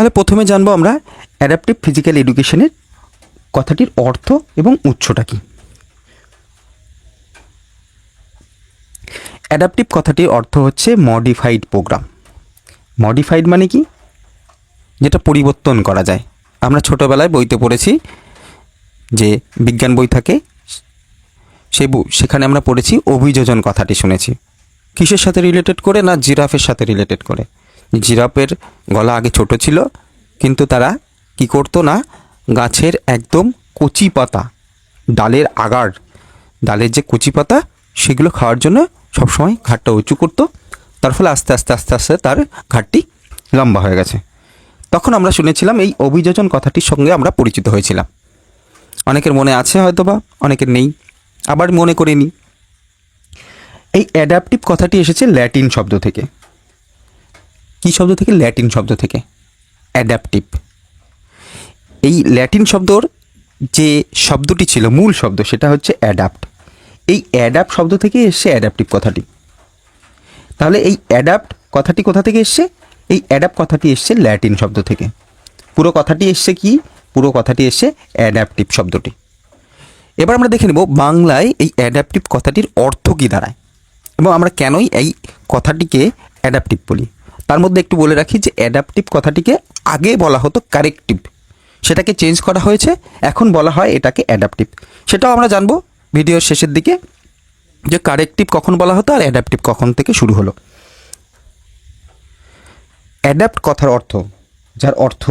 তাহলে প্রথমে জানব আমরা অ্যাডাপটিভ ফিজিক্যাল এডুকেশনের কথাটির অর্থ এবং উৎসটা কী। অ্যাডাপটিভ কথাটির অর্থ হচ্ছে মডিফাইড প্রোগ্রাম মডিফাইড মানে কি? যেটা পরিবর্তন করা যায়। আমরা ছোটোবেলায় বইতে পড়েছি যে বিজ্ঞান বই থাকে, সে বই- সেখানে আমরা পড়েছি অভিযোজন কথাটি শুনেছি। কিসের সাথে রিলেটেড করে না জিরাফের সাথে রিলেটেড করে? জিরাফের গলা আগে ছোট ছিল, কিন্তু তারা কি করতো না, গাছের একদম কচি পাতা, ডালের আগার, ডালের যে কচি পাতা, সেগুলো খাওয়ার জন্য সবসময় ঘাটটা উঁচু করতো। তার ফলে আস্তে আস্তে আস্তে আস্তে তার ঘাটটি লম্বা হয়ে গেছে। তখন আমরা শুনেছিলাম এই অভিযোজন কথাটির সঙ্গে আমরা পরিচিত হয়েছিলাম। অনেকের মনে আছে হয়তো বা অনেকের নেই, আবার মনে করে নিই এই অ্যাডাপটিভ কথাটি এসেছে ল্যাটিন শব্দ থেকে। কী শব্দ থেকে? ল্যাটিন শব্দ থেকে। অ্যাডাপটিভ। এই ল্যাটিন শব্দর যে শব্দটি ছিল, মূল শব্দ, সেটা হচ্ছে অ্যাডাপ্ট। এই অ্যাডাপ্ট শব্দ থেকে এসছে অ্যাডাপটিভ কথাটি। তাহলে এই অ্যাডাপ্ট কথাটি কোথা থেকে এসছে? এই অ্যাডাপ্ট কথাটি এসছে ল্যাটিন শব্দ থেকে। পুরো কথাটি এসছে কি? পুরো কথাটি এসছে অ্যাডাপটিভ শব্দটি। এবার আমরা দেখে নেব বাংলায় এই অ্যাডাপটিভ কথাটির অর্থ কী দাঁড়ায়। এবং আমরা কেনই এই কথাটিকে অ্যাডাপটিভ বলি? তার মধ্যে একটু বলে রাখি যে অ্যাডাপটিভ কথাটিকে আগে বলা হতো কারেক্টিভ সেটাকে চেঞ্জ করা হয়েছে, এখন বলা হয় এটাকে অ্যাডাপটিভ সেটাও আমরা জানব ভিডিওর শেষের দিকে যে কারেক্টিভ কখন বলা হতো আর অ্যাডাপটিভ কখন থেকে শুরু হলো। অ্যাডাপ্ট কথার অর্থ, যার অর্থ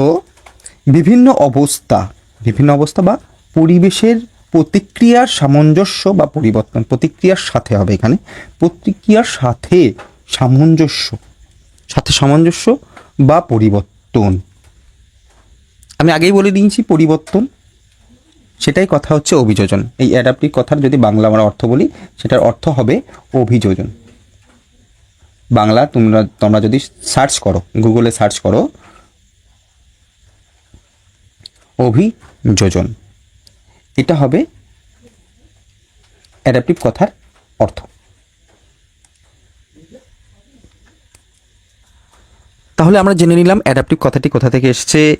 বিভিন্ন অবস্থা বিভিন্ন অবস্থা বা পরিবেশের প্রতিক্রিয়ার সামঞ্জস্য বা পরিবর্তন, প্রতিক্রিয়ার সাথে হবে এখানে, প্রতিক্রিয়ার সাথে সামঞ্জস্য। সাথে সামঞ্জস্য বা পরিবর্তন। আমি আগেই বলে দিয়েছি পরিবর্তন। সেটাই কথা হচ্ছে অভিযোজন। এই অ্যাডাপটিভ কথার যদি বাংলা আমরা অর্থ বলি, সেটার অর্থ হবে অভিযোজন। বাংলা তোমরা তোমরা যদি সার্চ করো গুগলে সার্চ করো, অভিযোজন। এটা হবে অ্যাডাপটিভ কথার অর্থ। তাহলে আমরা জেনে নিলাম অ্যাডাপটিভ কথাটি কোথা থেকে এসছে,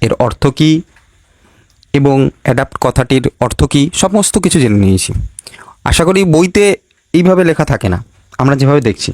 এর অর্থ কী এবং অ্যাডাপ্ট কথাটির অর্থ কী, সমস্ত কিছু জেনে নিয়েছি। আশা করি বইতে এইভাবে লেখা থাকে না। আমরা যেভাবে দেখছি